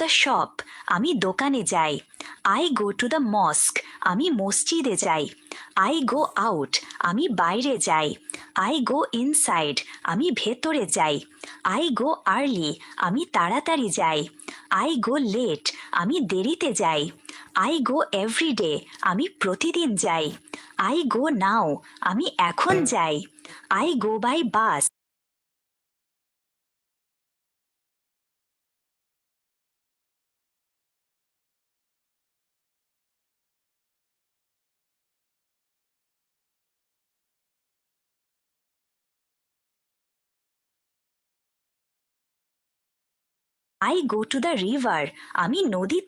The shop আমি দোকানে যাই। I go to the mosque আমি মসজিদে যাই। আই গো আউট আমি বাইরে যাই। আই গো ইনসাইড আমি ভেতরে যাই। আই গো আর্লি আমি তাড়াতাড়ি যাই। আই গো লেট আমি দেরিতে যাই। আই গো এভরিডে আমি প্রতিদিন যাই। আই গো নাও আমি এখন যাই। I go by bus I go to the river আমি নদীর